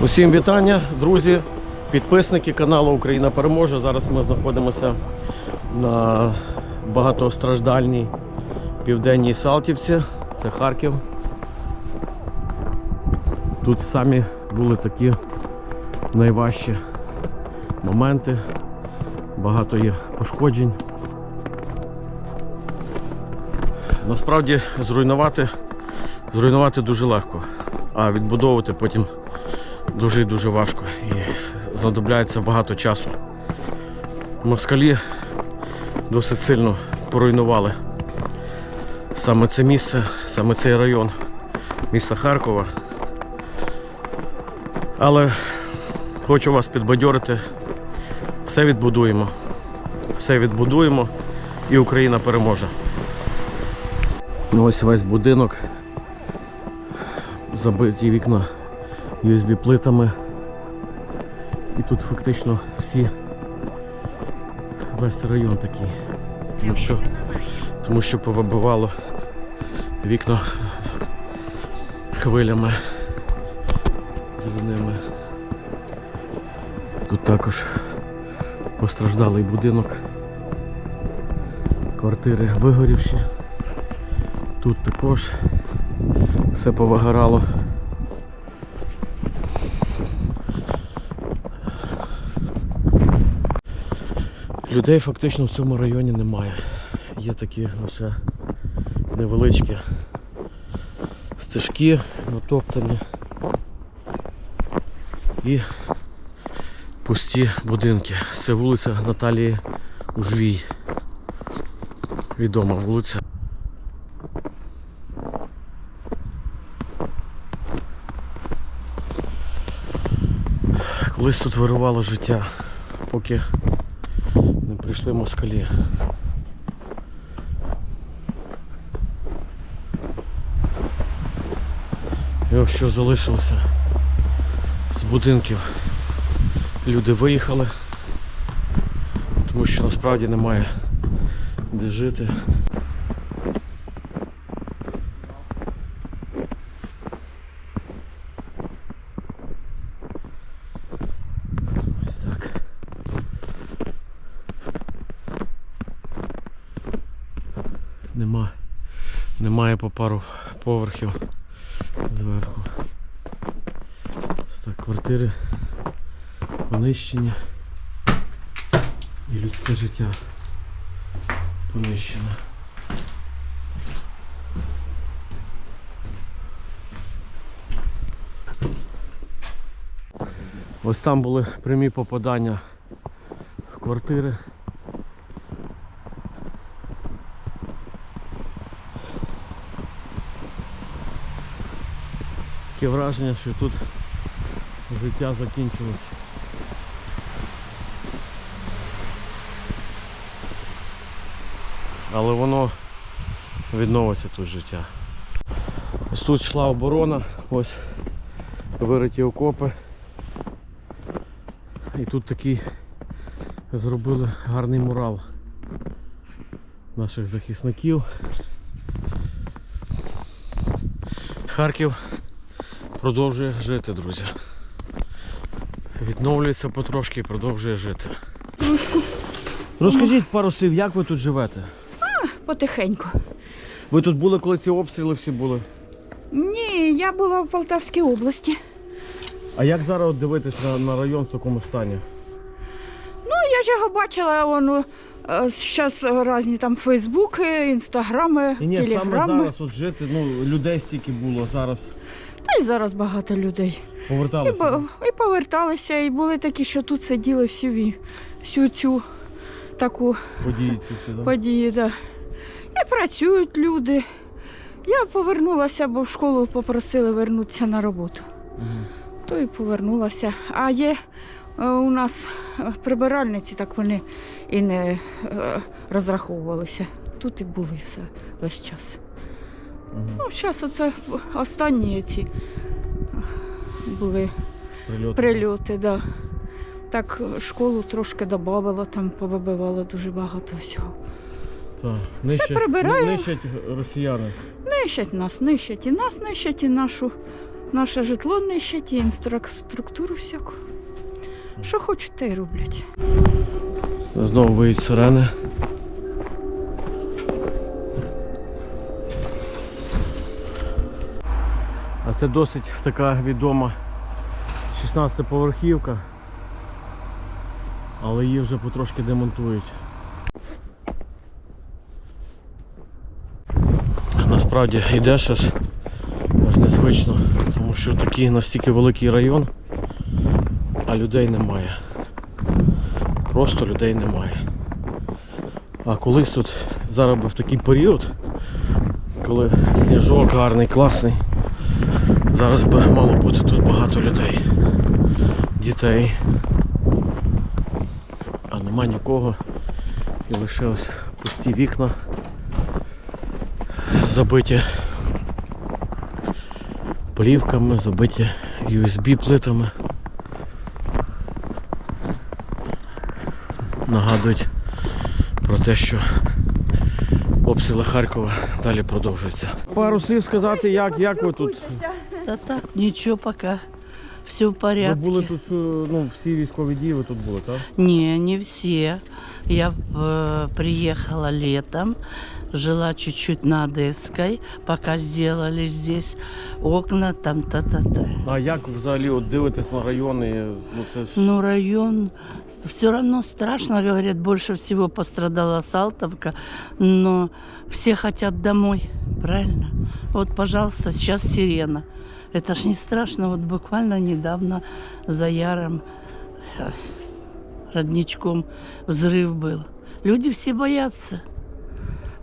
Усім вітання, друзі, підписники каналу Україна переможе. Зараз ми знаходимося на багатостраждальній південній Салтівці. Це Харків. Тут самі були такі найважчі моменти. Багато є пошкоджень. Насправді зруйнувати, зруйнувати дуже легко, а відбудовувати потім дуже дуже важко і знадобляється багато часу. Москалі досить сильно поруйнували саме це місце, саме цей район міста Харкова. Але хочу вас підбадьорити, все відбудуємо. Все відбудуємо і Україна переможе. Ось весь будинок. Забиті вікна USB плитами. І тут фактично всі весь район такий. Тому що, тому що повибивало вікна хвилями зеленими. Тут також постраждалий будинок. Квартири вигорівші. Тут також все повигорало. Людей фактично в цьому районі немає. Є такі лише невеличкі стежки натоптані і пусті будинки. Це вулиця Наталії Ужвій. Відома вулиця. Колись тут вирувало життя, поки прийшли москалі. І що залишилося з будинків. Люди виїхали, тому що насправді немає де жити. Ось так. Нема, немає по пару поверхів зверху. Так, квартири понищені і людське життя понищене. Ось там були прямі попадання в квартири. Таке враження, що тут життя закінчилось. Але воно відновиться тут життя. Ось тут йшла оборона, ось вириті окопи. І тут такий зробили гарний мурал наших захисників. Харків продовжує жити, друзі. Відновлюється потрошки і продовжує жити. Розкажіть пару слів, як ви тут живете? А, Потихеньку. Ви тут були, коли ці обстріли всі були? Ні, я була в Полтавській області. А як зараз от дивитись на, на район в такому стані? Ну, я ж його бачила, воно зараз різні там Фейсбуки, інстаграми, І ні, саме телеграми. зараз от жити, ну людей стільки було, зараз Та й зараз багато людей. І, поверталися. по- і поверталися, і були такі, що тут сиділи всю, ві- всю цю таку Події ці всі, да? подію. Да. І працюють люди. Я повернулася, бо в школу попросили вернутися на роботу. Мгм. То і повернулася. А є е, у нас е, прибиральниці, так вони і не е, розраховувалися. Тут і були все весь час. Мгм. Ну, зараз оце останні ці е, були Прильоти. прильоти, да. Так е, школу трошки додавало, там повибивало дуже багато всього. Так. Нищать, прибираємо. нищать росіяни. Нищать нас, нищать і нас, нищать і нашу Наше житло нищать і інфраструктуру всяку. Що хочуть, те й роблять. Знову виють сирени. А це досить така відома 16-поверхівка, але її вже потрошки демонтують. Насправді йдеш аж, незвично, тому що такий настільки великий район, людей немає. Просто людей немає. А колись тут зараз був такий період, коли сніжок гарний, класний. Зараз би мало бути тут багато людей, дітей. А нема нікого. І лише ось пусті вікна забиті плівками, забиті USB Нагадують про те, що обстріли Харкова далі продовжуються. Пару слів сказати, як, як ви тут? Та так, нічого пока. Все в Ви порядке. були тут е, ну, всі військові дії, ви тут були, так? Не, не все. Я э, приехала летом, жила чуть-чуть на Одесской, пока сделали здесь окна, там та-та-та. А як взагалі от дивитесь на райони? Ну це ж Ну, район все равно страшно, говорят, больше всего пострадала Салтовка, но все хотят домой, правильно? Вот, пожалуйста, сейчас сирена. Это ж не страшно, вот буквально недавно за Яром родничком взрыв был. Люди все боятся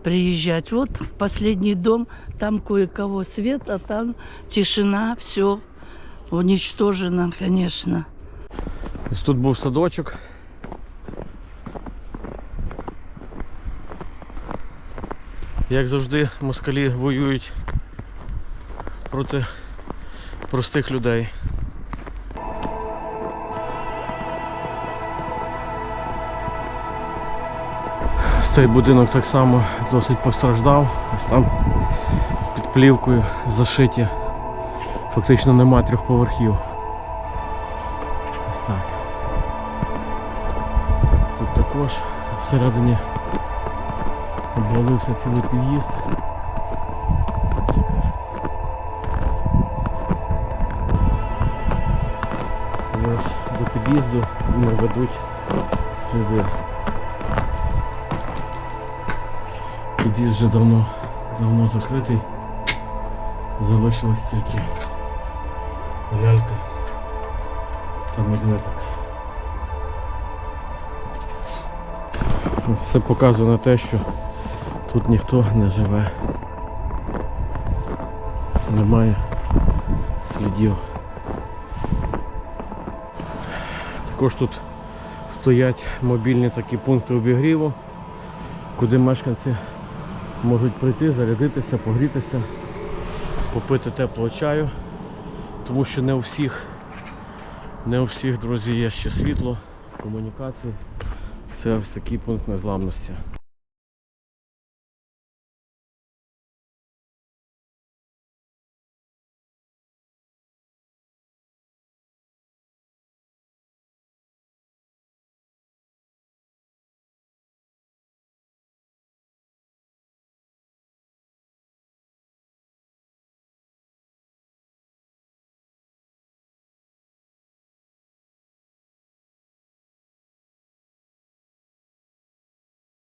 приезжать. Вот в последний дом, там кое-кого свет, а там тишина, все уничтожено, конечно. ось тут був садочок. Як завжди, москалі воюють проти простих людей. Цей будинок так само досить постраждав. Ось там під плівкою зашиті. Фактично нема трьох поверхів. Ось так. Тут також всередині обвалився цілий під'їзд. До під'їзду не ведуть сліди. Під'їзд вже давно, давно закритий. Залишилась тільки лялька та медведик. Це показує на те, що тут ніхто не живе. Немає слідів. Також тут стоять мобільні такі пункти обігріву, куди мешканці можуть прийти, зарядитися, погрітися, попити теплого чаю, тому що не у всіх, не у всіх, друзі, є ще світло, комунікації. Це ось такий пункт незламності.